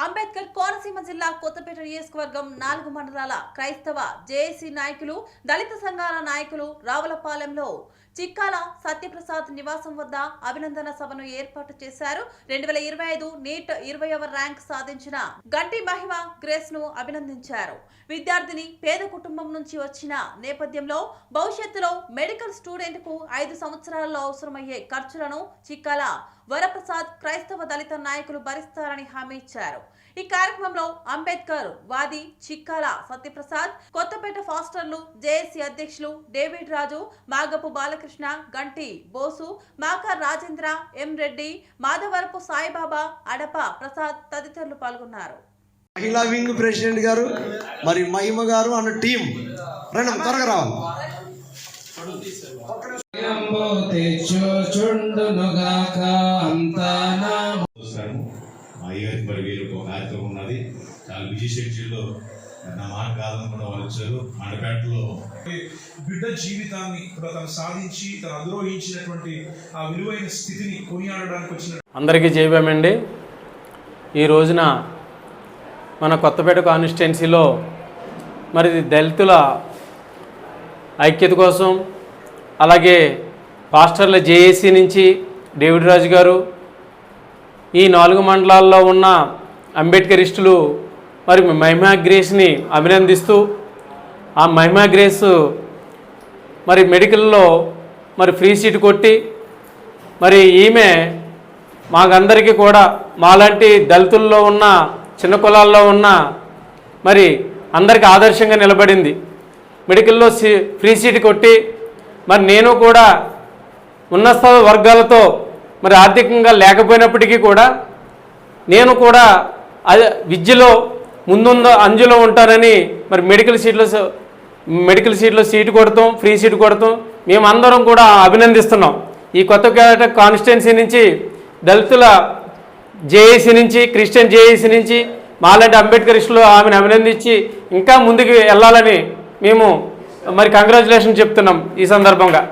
అంబేద్కర్ కోనసీమ జిల్లా కొత్తపేట నియోజకవర్గం నాలుగు మండలాల క్రైస్తవ జేఏసీ నాయకులు దళిత సంఘాల నాయకులు రావులపాలెంలో చిక్కాల సత్యప్రసాద్ నివాసం వద్ద అభినందన సభను ఏర్పాటు చేశారు. రెండు వేల ఇరవై ఐదు నీట్ ఇరవైవ ర్యాంక్ సాధించిన గంటి మహిమ గ్రేస్ను అభినందించారు. విద్యార్థిని పేద కుటుంబం నుంచి వచ్చిన నేపథ్యంలో భవిష్యత్తులో మెడికల్ స్టూడెంట్కు ఐదు సంవత్సరాలలో అవసరమయ్యే ఖర్చులను చిక్కాల వరప్రసాద్ క్రైస్తవ దళిత నాయకులు భరిస్తారని హామీ ఇచ్చారు. ఈ కార్యక్రమంలో అంబేద్కర్ వాది చిక్కాల సత్యప్రసాద్ కొత్తపేట ఫాస్టర్లు జేఏసీ అధ్యక్షులు డేవిడ్ రాజు మాగపు బాలకృష్ణ గంటి బోసు మాక రాజేంద్ర ఎం రెడ్డి మాధవరపు సాయిబాబా అడప ప్రసాద్ తదితరులు పాల్గొన్నారు. మహిళా వింగ్ ప్రెసిడెంట్ గారు మరి మహిమ గారు అన్న టీం. రండి త్వరగా రావాలి. మరి వీళ్ళకి ఒక కార్యక్రమం ఉన్నది. చాలా బిజీ షెడ్యూల్లో నా మాట కాదనుకున్న వాళ్ళు వచ్చారు మండపేటలో. బిడ్డ జీవితాన్ని కూడా తను సాధించి తను అధిరోహించినటువంటి ఆ విలువైన స్థితిని కొనియాడడానికి వచ్చిన అందరికీ జయభేమండి ఈ రోజున మన కొత్తపేట కాన్స్టిట్యున్సీలో మరి దళితుల ఐక్యత కోసం అలాగే పాస్టర్ల జేఏసీ నుంచి డేవిడ్ రాజు గారు ఈ నాలుగు మండలాల్లో ఉన్న అంబేద్కరిస్టులు మరి మహిమా గ్రేస్ని అభినందిస్తూ ఆ మహిమా గ్రేస్ మరి మెడికల్లో మరి ఫ్రీ సీట్ కొట్టి మరి ఈమె మాకందరికీ కూడా మాలాంటి దళితుల్లో ఉన్న చిన్న కులాల్లో ఉన్న మరి అందరికీ ఆదర్శంగా నిలబడింది. మెడికల్లో సీ ఫ్రీ సీట్ కొట్టి మరి నేను కూడా ఉన్నత వర్గాలతో మరి ఆర్థికంగా లేకపోయినప్పటికీ కూడా నేను కూడా విద్యలో ముందుంద అంజులో ఉంటానని మరి మెడికల్ సీట్లో మెడికల్ సీట్లో సీటు కొడతాం ఫ్రీ సీట్ కొడతాం. మేమందరం కూడా అభినందిస్తున్నాం. ఈ కొత్త కాన్స్టిట్యున్సీ నుంచి దళితుల జేఏసీ నుంచి క్రిస్టియన్ జేఏసీ నుంచి మాలాంటి అంబేద్కరిస్టులు ఆమెను అభినందించి ఇంకా ముందుకు వెళ్ళాలని మేము మరి కంగ్రాచులేషన్ చెప్తున్నాం ఈ సందర్భంగా.